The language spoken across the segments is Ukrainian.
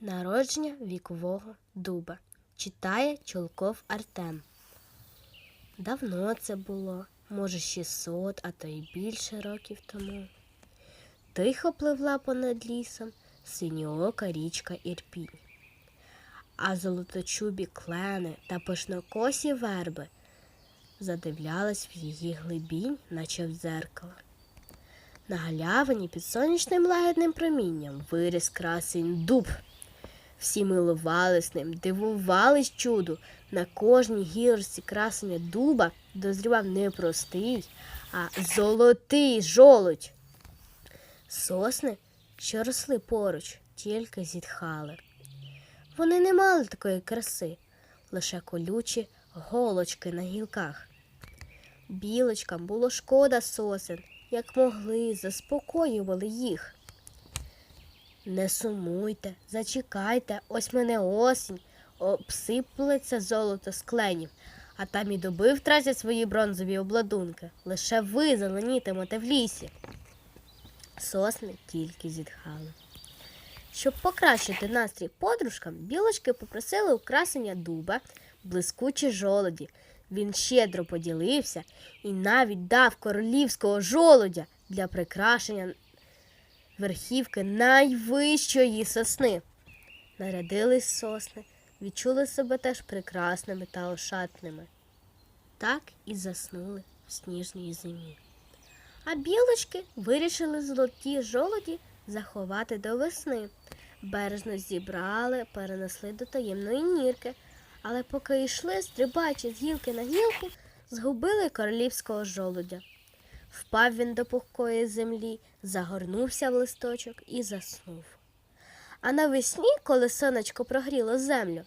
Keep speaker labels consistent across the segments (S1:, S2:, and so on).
S1: Народження вікового дуба. Читає Чулков Артем. Давно це було, може, 600, а то й більше років тому. Тихо пливла понад лісом синьоока річка Ірпінь. А золоточубі клени та пишнокосі верби задивлялись в її глибінь, наче в дзеркало. На галявині під сонячним лагідним промінням виріс красень дуб. Всі милувались ним, дивувались чуду. На кожній гілочці красення дуба дозрівав не простий, а золотий жолудь. Сосни, що росли поруч, тільки зітхали. Вони не мали такої краси, лише колючі голочки на гілках. Білочкам було шкода сосен, як могли, заспокоювали їх. Не сумуйте, зачекайте, ось мене осінь, обсиплеться золото з кленів, а там і доби втратять свої бронзові обладунки. Лише ви зеленітимете в лісі. Сосни тільки зітхали. Щоб покращити настрій подружкам, білочки попросили у красення дуба блискучі жолоді. Він щедро поділився і навіть дав королівського жолудя для прикрашення верхівки найвищої сосни. Нарядились сосни, відчули себе теж прекрасними та ошатними. Так і заснули в сніжній зимі. А білочки вирішили золоті жолоді заховати до весни. Бережно зібрали, перенесли до таємної нірки, але поки йшли, стрибаючи з гілки на гілку, згубили королівського жолудя. Впав він до пухкої землі, загорнувся в листочок і заснув. А навесні, коли сонечко прогріло землю,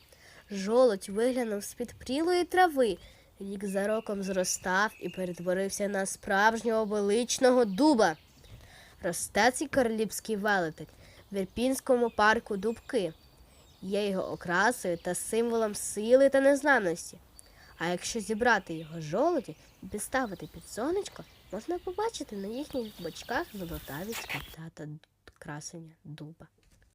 S1: жолудь виглянув з-під прілої трави, рік за роком зростав і перетворився на справжнього величного дуба. Росте цей королівський велетень в Ірпінському парку Дубки. Є його окрасою та символом сили та незламності. А якщо зібрати його жолуді і підставити під сонечко, можна побачити на їхніх бочках золотаві та красення дуба.